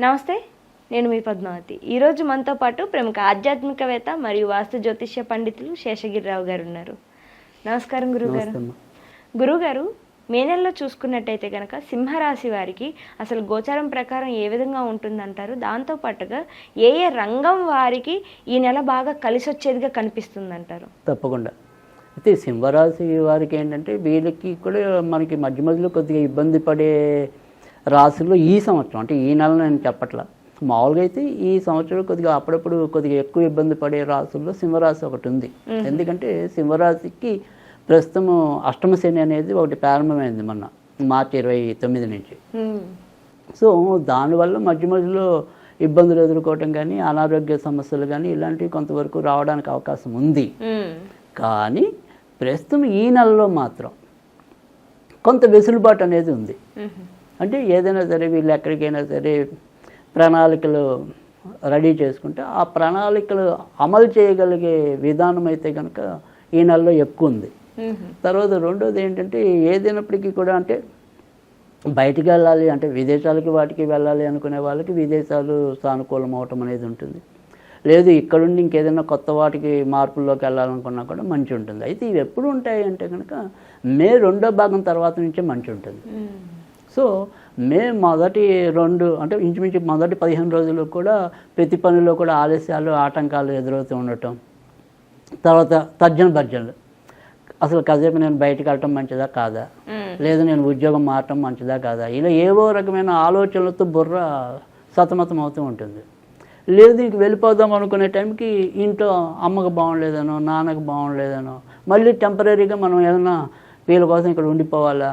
నమస్తే నేను మీ పద్మావతి. ఈరోజు మనతో పాటు ప్రముఖ ఆధ్యాత్మికవేత్త మరియు వాస్తు జ్యోతిష్య పండితులు శేషగిరిరావు గారు ఉన్నారు. నమస్కారం గురుగారు. గురుగారు మే నెలలో చూసుకున్నట్టయితే కనుక సింహరాశి వారికి అసలు గోచారం ప్రకారం ఏ విధంగా ఉంటుందంటారు? దాంతో పాటుగా ఏ ఏ రంగం వారికి ఈ నెల బాగా కలిసి వచ్చేదిగా కనిపిస్తుందంటారు? తప్పకుండా. అయితే సింహరాశి వారికి ఏంటంటే వీళ్ళకి కూడా మనకి మధ్య మధ్యలో కొద్దిగా ఇబ్బంది పడే రాశుల్లో ఈ సంవత్సరం అంటే ఈ నెల నేను చెప్పట్లా మామూలుగా అయితే ఈ సంవత్సరం కొద్దిగా అప్పుడప్పుడు కొద్దిగా ఎక్కువ ఇబ్బంది పడే రాశుల్లో సింహరాశి ఒకటి ఉంది ఎందుకంటే సింహరాశికి ప్రస్తుతం అష్టమ శని అనేది ఒకటి ప్రారంభమైంది మొన్న మార్చి ఇరవై తొమ్మిది నుంచి. సో దానివల్ల మధ్య మధ్యలో ఇబ్బందులు ఎదుర్కోవటం కానీ అనారోగ్య సమస్యలు కానీ ఇలాంటివి కొంతవరకు రావడానికి అవకాశం ఉంది. కానీ ప్రస్తుతం ఈ నెలలో మాత్రం కొంత వెసులుబాటు అనేది ఉంది. అంటే ఏదైనా సరే వీళ్ళు ఎక్కడికైనా సరే ప్రణాళికలు రెడీ చేసుకుంటే ఆ ప్రణాళికలు అమలు చేయగలిగే విధానం అయితే కనుక ఈ నెలలో ఎక్కువ ఉంది. తర్వాత రెండోది ఏంటంటే ఏదైనప్పటికీ కూడా అంటే బయటికి వెళ్ళాలి అంటే విదేశాలకి వాటికి వెళ్ళాలి అనుకునే వాళ్ళకి విదేశాలు సానుకూలం అవటం అనేది ఉంటుంది లేదు ఇక్కడుండి ఇంకేదైనా కొత్త వాటికి మార్పుల్లోకి వెళ్ళాలనుకున్నా కూడా మంచి ఉంటుంది అయితే ఇవి ఎప్పుడు ఉంటాయి అంటే కనుక మే రెండో భాగం తర్వాత నుంచే మంచి ఉంటుంది. సో మే మొదటి రెండు అంటే ఇంచుమించు మొదటి పదిహేను రోజులు కూడా ప్రతి పనిలో కూడా ఆలస్యాలు ఆటంకాలు ఎదురవుతూ ఉండటం. తర్వాత తర్జన భర్జనలు. అసలు కాసేపు నేను బయటకు వెళ్ళటం మంచిదా కాదా. లేదు నేను ఉద్యోగం మారటం మంచిదా కాదా? ఇలా ఏవో రకమైన ఆలోచనలతో బుర్ర సతమతం అవుతూ ఉంటుంది. లేదు ఇంక వెళ్ళిపోదాం అనుకునే టైంకి ఇంట్లో అమ్మకు బాగుండలేదనో నాన్నకు బాగుండలేదనో మళ్ళీ టెంపరీగా మనం ఏదైనా వీళ్ళ కోసం ఇక్కడ ఉండిపోవాలా?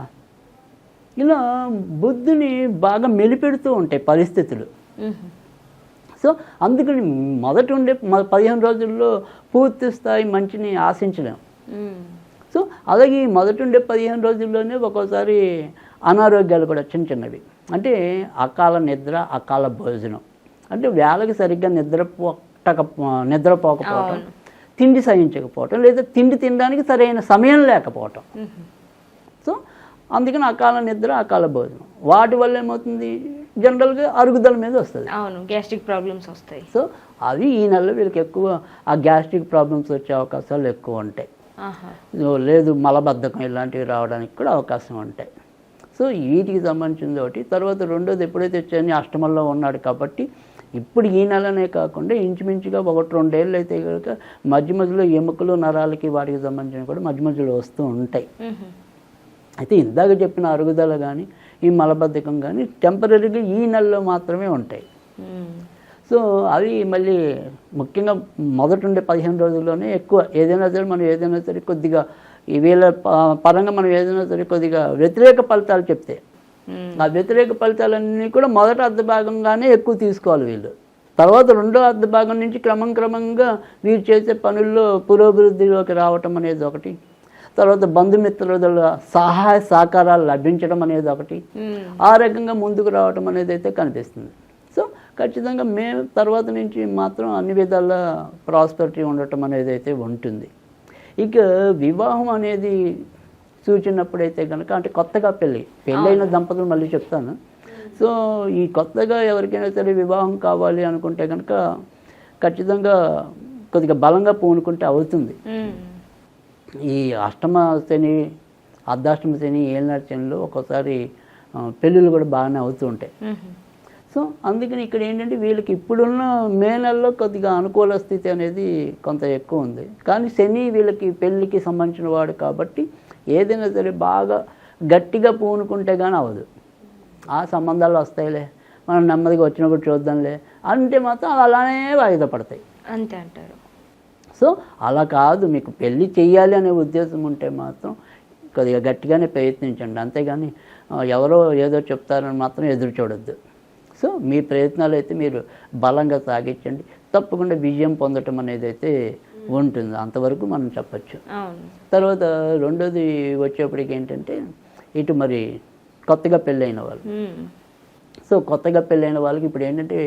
ఇలా బుద్ధిని బాగా మెలిపెడుతూ ఉంటాయి పరిస్థితులు. సో అందుకని మొదట ఉండే పదిహేను రోజుల్లో పూర్తి స్థాయి మంచిని ఆశించలేం. సో అలాగే మొదటి ఉండే పదిహేను రోజుల్లోనే ఒక్కోసారి అనారోగ్యాలు కూడా చిన్న చిన్నవి అంటే అకాల నిద్ర అకాల భోజనం అంటే వేళకి సరిగ్గా నిద్రపోక నిద్రపోకపోవటం. తిండి సహించకపోవటం లేదా తిండి తినడానికి సరైన సమయం లేకపోవటం అందుకని అకాల నిద్ర అకాల భోజనం. వాటి వల్ల ఏమవుతుంది? జనరల్గా అరుగుదల మీద వస్తుంది. అవును గ్యాస్ట్రిక్ ప్రాబ్లమ్స్ వస్తాయి. సో అవి ఈ నెలలో వీళ్ళకి ఎక్కువ ఆ గ్యాస్ట్రిక్ ప్రాబ్లమ్స్ వచ్చే అవకాశాలు ఎక్కువ ఉంటాయి. లేదు మలబద్ధకం ఇలాంటివి రావడానికి కూడా అవకాశం ఉంటాయి. సో వీటికి సంబంధించింది ఒకటి. తర్వాత రెండోది ఎప్పుడైతే వచ్చాయని అష్టమంలో ఉన్నాడు కాబట్టి ఇప్పుడు ఈ నెలనే కాకుండా ఇంచుమించుగా ఒకటి రెండేళ్ళు అయితే కనుక మధ్య మధ్యలో ఎముకలు నరాలకి వాటికి సంబంధించిన కూడా మధ్య మధ్యలో వస్తూ ఉంటాయి. అయితే ఇందాక చెప్పిన అరుగుదల కానీ ఈ మలబద్ధకం కానీ టెంపరీగా ఈ నెలలో మాత్రమే ఉంటాయి. సో అవి మళ్ళీ ముఖ్యంగా మొదట ఉండే పదిహేను రోజుల్లోనే ఎక్కువ ఏదైనా సరే మనం ఏదైనా సరే కొద్దిగా ఈ వీళ్ళ పరంగా మనం ఏదైనా సరే కొద్దిగా వ్యతిరేక ఫలితాలు చెప్తే. ఆ వ్యతిరేక ఫలితాలన్నీ కూడా మొదట అర్ధ భాగంగానే ఎక్కువ తీసుకోవాలి వీళ్ళు తర్వాత రెండో అర్ధ భాగం నుంచి క్రమం క్రమంగా వీరు చేసే పనుల్లో పురోభివృద్ధిలోకి రావటం అనేది ఒకటి తర్వాత బంధుమిత్రుల సహాయ సహకారాలు లభించడం అనేది ఒకటి. మ్మ్. ఆ రకంగా ముందుకు రావటం అనేది అయితే కనిపిస్తుంది. సో ఖచ్చితంగా మే తర్వాత నుంచి మాత్రం అన్ని విధాల ప్రాస్పరిటీ ఉండటం అనేది అయితే ఉంటుంది. ఇక వివాహం అనేది సూచినప్పుడైతే కనుక అంటే కొత్తగా పెళ్ళి పెళ్ళైన దంపతులు మళ్ళీ చెప్తాను. సో ఈ కొత్తగా ఎవరికైనా సరే వివాహం కావాలి అనుకుంటే కనుక ఖచ్చితంగా కొద్దిగా బలంగా పూనుకుంటే అవుతుంది. మ్మ్. ఈ అష్టమ శని అర్ధాష్టమ శని ఏళ్ళనాటి శనిలో ఒక్కోసారి పెళ్ళిళ్ళు కూడా బాగానే అవుతూ ఉంటాయి. సో అందుకని ఇక్కడ ఏంటంటే వీళ్ళకి ఇప్పుడున్న మే నెలలో కొద్దిగా అనుకూల స్థితి అనేది కొంత ఎక్కువ ఉంది. కానీ శని వీళ్ళకి పెళ్ళికి సంబంధించిన వాడు కాబట్టి ఏదైనా సరే బాగా గట్టిగా పూనుకుంటే కానీ అవ్వదు. ఆ సంబంధాలు వస్తాయిలే. మనం నెమ్మదిగా వచ్చినప్పుడు చూద్దాంలే. అంటే మాత్రం అలానే వాయిదా పడతాయి. అంతే అంటారు. సో అలా కాదు మీకు పెళ్ళి చెయ్యాలి అనే ఉద్దేశం ఉంటే మాత్రం కొద్దిగా గట్టిగానే ప్రయత్నించండి. అంతేగాని ఎవరో ఏదో చెప్తారని మాత్రం ఎదురు చూడొద్దు. సో మీ ప్రయత్నాలు అయితే మీరు బలంగా సాగించండి. తప్పకుండా విజయం పొందటం అనేది అయితే ఉంటుంది. అంతవరకు మనం చెప్పచ్చు. తర్వాత రెండోది వచ్చేప్పటికి ఏంటంటే ఇటు మరి కొత్తగా పెళ్ళైన వాళ్ళు. సో కొత్తగా పెళ్ళైన వాళ్ళకి ఇప్పుడు ఏంటంటే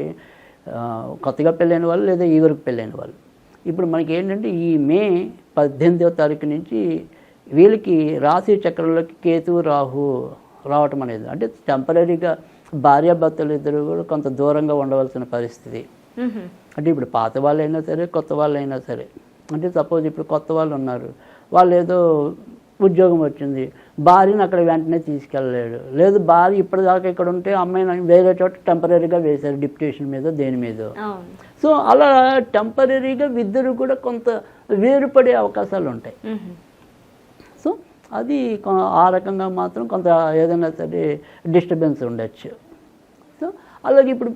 కొత్తగా పెళ్ళైన వాళ్ళు లేదా ఈ వరకు పెళ్ళైన వాళ్ళు? ఇప్పుడు మనకి ఏంటంటే ఈ మే పద్దెనిమిదవ తారీఖు నుంచి వీళ్ళకి రాశి చక్రంలోకి కేతు రాహు రావటం అనేది అంటే టెంపరీగా భార్యాభర్తలు ఇద్దరు కూడా కొంత దూరంగా ఉండవలసిన పరిస్థితి. అంటే ఇప్పుడు పాత వాళ్ళైనా సరే కొత్త వాళ్ళైనా సరే అంటే సపోజ్ ఇప్పుడు కొత్త వాళ్ళు ఉన్నారు వాళ్ళు ఏదో ఉద్యోగం వచ్చింది. భార్యను అక్కడ వెంటనే తీసుకెళ్ళలేడు. లేదు భార్య ఇప్పటిదాకా ఇక్కడ ఉంటే అమ్మాయిని వేరే చోట టెంపరీగా వేశారు డిప్యూటేషన్ మీద దేని మీద. సో అలా టెంపరీగా ఇద్దరు కూడా కొంత వేరుపడే అవకాశాలు ఉంటాయి. సో అది ఆ రకంగా మాత్రం కొంత ఏదైనా సరే డిస్టర్బెన్స్ ఉండొచ్చు. సో అలాగే ఇప్పుడు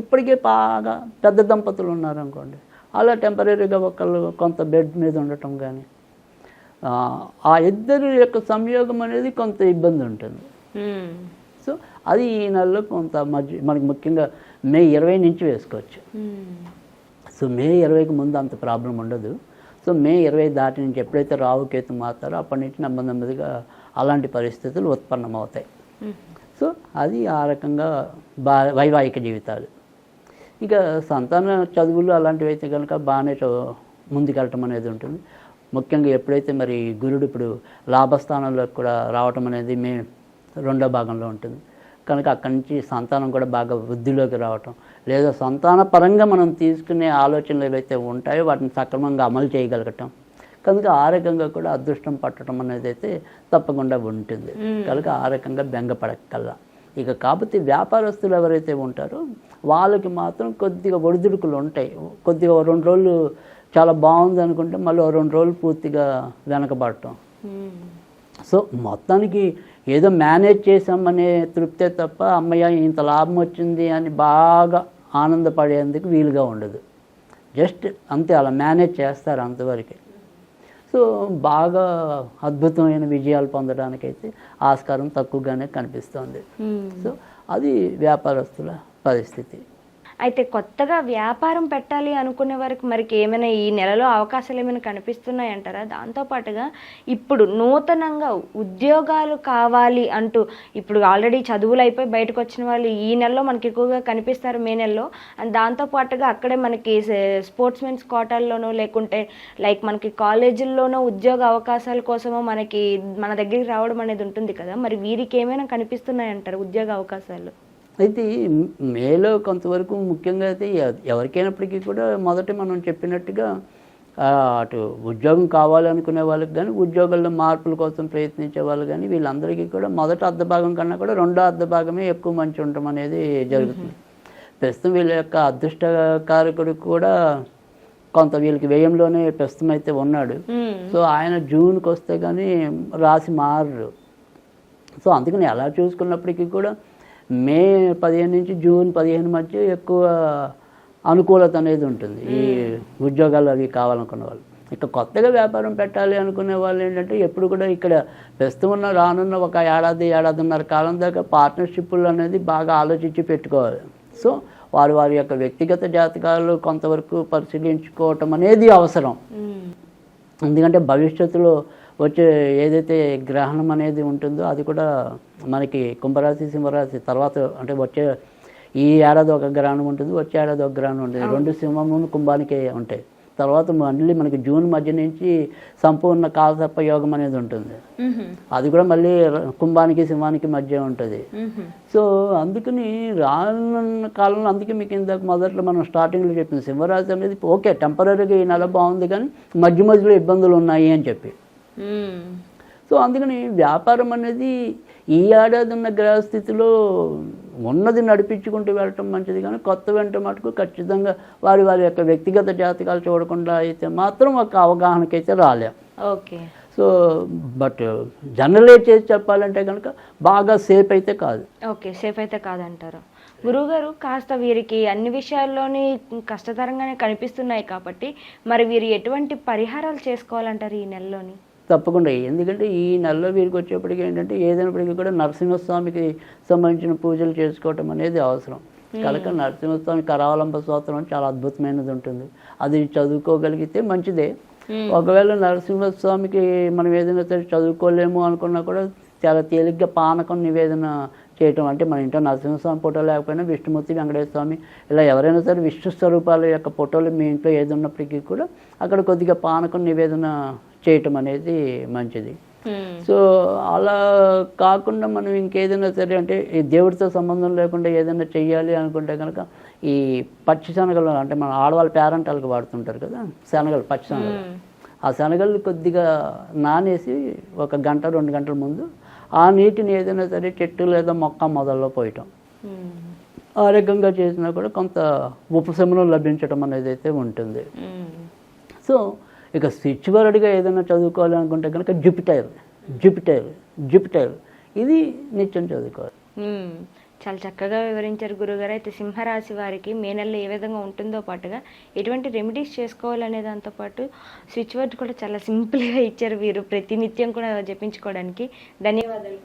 ఇప్పటికే బాగా పెద్ద దంపతులు ఉన్నారనుకోండి. అలా టెంపరీగా ఒకళ్ళు కొంత బెడ్ మీద ఉండటం కానీ ఆ, ఇద్దరి యొక్క సంయోగం అనేది కొంత ఇబ్బంది ఉంటుంది. సో అది ఈ నెలలో కొంత మధ్య మనకి ముఖ్యంగా మే ఇరవై నుంచి వేసుకోవచ్చు. సో మే ఇరవైకి ముందు అంత ప్రాబ్లం ఉండదు సో మే ఇరవై దాటి నుంచి ఎప్పుడైతే రావుకేతు మారుతారో అప్పటి నుంచి నెమ్మది నెమ్మదిగా అలాంటి పరిస్థితులు ఉత్పన్నమవుతాయి. సో అది ఆ రకంగా బా వైవాహిక జీవితాలు ఇక సంతాన చదువులు అలాంటివి అయితే కనుక బాగానే ముందుకెళ్ళటం అనేది ఉంటుంది ముఖ్యంగా ఎప్పుడైతే మరి గురుడు ఇప్పుడు లాభస్థానంలోకి కూడా రావటం అనేది మే రెండో భాగంలో ఉంటుంది. కనుక అక్కడి నుంచి సంతానం కూడా బాగా వృద్ధిలోకి రావటం. లేదా సంతాన పరంగా మనం తీసుకునే ఆలోచనలు ఏవైతే ఉంటాయో వాటిని సక్రమంగా అమలు చేయగలగటం. కనుక ఆ రకంగా కూడా అదృష్టం పట్టడం అనేది అయితే తప్పకుండా ఉంటుంది. కనుక ఆ రకంగా బెంగపడక్కల్లా. ఇక కాకపోతే వ్యాపారస్తులు ఎవరైతే ఉంటారో వాళ్ళకి మాత్రం కొద్దిగా ఒడిదుడుకులు ఉంటాయి. కొద్దిగా రెండు రోజులు చాలా బాగుంది అనుకుంటే మళ్ళీ రెండు రోజులు పూర్తిగా వెనకబడటం. మ్మ్. సో మొత్తానికి ఏదో మేనేజ్ చేసామనే తృప్తే తప్ప అమ్మయ్య ఇంత లాభం వచ్చింది అని బాగా ఆనందపడేందుకు వీలుగా ఉండదు. జస్ట్ అంతే అలా మేనేజ్ చేస్తారు అంతవరకే. సో బాగా అద్భుతమైన విజయాలు పొందడానికైతే ఆస్కారం తక్కువగానే కనిపిస్తుంది. మ్మ్. సో అది వ్యాపారస్తుల పరిస్థితి. అయితే కొత్తగా వ్యాపారం పెట్టాలి అనుకునే వరకు మరికి ఏమైనా ఈ నెలలో అవకాశాలు ఏమైనా కనిపిస్తున్నాయంటారా? దాంతోపాటుగా ఇప్పుడు నూతనంగా ఉద్యోగాలు కావాలి అంటూ ఇప్పుడు ఆల్రెడీ చదువులు అయిపోయి బయటకు వచ్చిన వాళ్ళు ఈ నెలలో మనకి ఎక్కువగా కనిపిస్తారు మే నెలలో. అండ్ దాంతోపాటుగా అక్కడే మనకి స్పోర్ట్స్ మెన్స్ కోటాల్లోనో లేకుంటే లైక్ మనకి కాలేజీల్లోనో ఉద్యోగ అవకాశాల కోసమో మనకి మన దగ్గరికి రావడం అనేది ఉంటుంది కదా. మరి వీరికి ఏమైనా కనిపిస్తున్నాయంటారు ఉద్యోగ అవకాశాలు? అయితే మేలో కొంతవరకు ముఖ్యంగా అయితే ఎవరికైనప్పటికీ కూడా మొదట మనం చెప్పినట్టుగా అటు ఉద్యోగం కావాలనుకునే వాళ్ళకి కానీ ఉద్యోగాల్లో మార్పుల కోసం ప్రయత్నించే వాళ్ళు కానీ వీళ్ళందరికీ కూడా మొదట అర్ధ భాగం కన్నా కూడా రెండో అర్ధ భాగమే ఎక్కువ మంచి ఉండటం అనేది జరుగుతుంది. ప్రస్తుతం వీళ్ళ యొక్క అదృష్టకారకుడు కూడా కొంత వీళ్ళకి వ్యయంలోనే ప్రస్తుతం అయితే ఉన్నాడు. సో ఆయన జూన్కి వస్తే కానీ రాసి మారరు. సో అందుకని ఎలా చూసుకున్నప్పటికీ కూడా మే పదిహేను నుంచి జూన్ పదిహేను మధ్య ఎక్కువ అనుకూలత అనేది ఉంటుంది. ఈ ఉద్యోగాలు అవి కావాలనుకున్న వాళ్ళు. ఇక కొత్తగా వ్యాపారం పెట్టాలి అనుకునే వాళ్ళు ఏంటంటే ఎప్పుడు కూడా ఇక్కడ ప్రస్తుతం ఉన్న రానున్న ఒక ఏడాది ఏడాదిన్నర కాలం దాకా పార్ట్నర్షిప్లు అనేది బాగా ఆలోచించి పెట్టుకోవాలి. సో వారు వారి యొక్క వ్యక్తిగత జాతకాలు కొంతవరకు పరిశీలించుకోవటం అనేది అవసరం. మ్మ్. ఎందుకంటే భవిష్యత్తులో వచ్చే ఏదైతే గ్రహణం అనేది ఉంటుందో అది కూడా మనకి కుంభరాశి సింహరాశి తర్వాత అంటే వచ్చే ఈ ఏడాది ఒక గ్రహణం ఉంటుంది వచ్చే ఏడాది ఒక గ్రహణం ఉంటుంది. రెండు సింహము కుంభానికే ఉంటాయి. తర్వాత మళ్ళీ మనకి జూన్ మధ్య నుంచి సంపూర్ణ కాలసర్ప యోగం అనేది ఉంటుంది. అది కూడా మళ్ళీ కుంభానికి సింహానికి మధ్య ఉంటుంది. సో అందుకని రానున్న కాలంలో అందుకే మీకు ఇందాక మొదట్లో మనం స్టార్టింగ్లో చెప్పింది సింహరాశి అనేది ఓకే టెంపరీగా ఈ నెల బాగుంది కానీ మధ్య మధ్యలో ఇబ్బందులు ఉన్నాయి అని చెప్పి. సో అందుకని వ్యాపారం అనేది ఈ ఏడాది ఉన్న గ్రహస్థితిలో ఉన్నది నడిపించుకుంటూ వెళ్ళటం మంచిది కానీ కొత్త వెంట మటుకు ఖచ్చితంగా వారి వారి యొక్క వ్యక్తిగత జాతకాలు చూడకుండా అయితే మాత్రం ఒక అవగాహనకైతే రాలేం. ఓకే. సో బట్ జనరలైజ్ చేసి చెప్పాలంటే కనుక బాగా సేఫ్ అయితే కాదు. ఓకే సేఫ్ అయితే కాదంటారు. గురువుగారు కాస్త వీరికి అన్ని విషయాల్లోని కష్టతరంగానే కనిపిస్తున్నాయి కాబట్టి మరి వీరు ఎటువంటి పరిహారాలు చేసుకోవాలంటారు ఈ నెలలోని? తప్పకుండా. ఎందుకంటే ఈ నెలలో వీరికి వచ్చేప్పటికి ఏంటంటే ఏదైనప్పటికీ కూడా నరసింహస్వామికి సంబంధించిన పూజలు చేసుకోవటం అనేది అవసరం. కనుక నరసింహస్వామి కరావలంబ స్తోత్రం చాలా అద్భుతమైనది ఉంటుంది. అది చదువుకోగలిగితే మంచిదే. ఒకవేళ నరసింహస్వామికి మనం ఏదైనా సరే చదువుకోలేము అనుకున్నా కూడా చాలా తేలిగ్గా పానకం నివేదన చేయటం అంటే మన ఇంట్లో నరసింహస్వామి ఫోటో లేకపోయినా విష్ణుమూర్తి వెంకటేశ్వర స్వామి ఇలా ఎవరైనా సరే విష్ణు స్వరూపాల యొక్క ఫోటోలు మీ ఇంట్లో ఏది ఉన్నప్పటికీ కూడా అక్కడ కొద్దిగా పానకం నివేదన చేయటం అనేది మంచిది. సో అలా కాకుండా మనం ఇంకేదైనా సరే అంటే ఈ దేవుడితో సంబంధం లేకుండా ఏదైనా చెయ్యాలి అనుకుంటే కనుక ఈ పచ్చి శనగలు అంటే మన ఆడవాళ్ళ పేరెంటాలకు వాడుతుంటారు కదా శనగలు పచ్చి శనగలు. ఆ శనగలు కొద్దిగా నానేసి ఒక గంట రెండు గంటల ముందు ఆ నీటిని ఏదైనా సరే చెట్టు లేదా మొక్క మొదల్లో పోయటం. ఆరోగ్యంగా చేసినా కూడా కొంత ఉపశమనం లభించడం అనేది అయితే ఉంటుంది. సో ఇక స్విచ్ ఏదైనా చదువుకోవాలి అనుకుంటే కనుక జుపిటర్ జుపిటర్ జుపిటర్. ఇది నిత్యం చదువుకోవాలి. చాలా చక్కగా వివరించారు గురుగారు. అయితే సింహరాశి వారికి మే నెలలో ఏ విధంగా ఉంటుందో పాటుగా ఎటువంటి రెమెడీస్ చేసుకోవాలనే దాంతో పాటు స్విచ్ వర్డ్ కూడా చాలా సింపుల్గా ఇచ్చారు వీరు. ప్రతినిత్యం కూడా జపించుకోవడానికి. ధన్యవాదాలు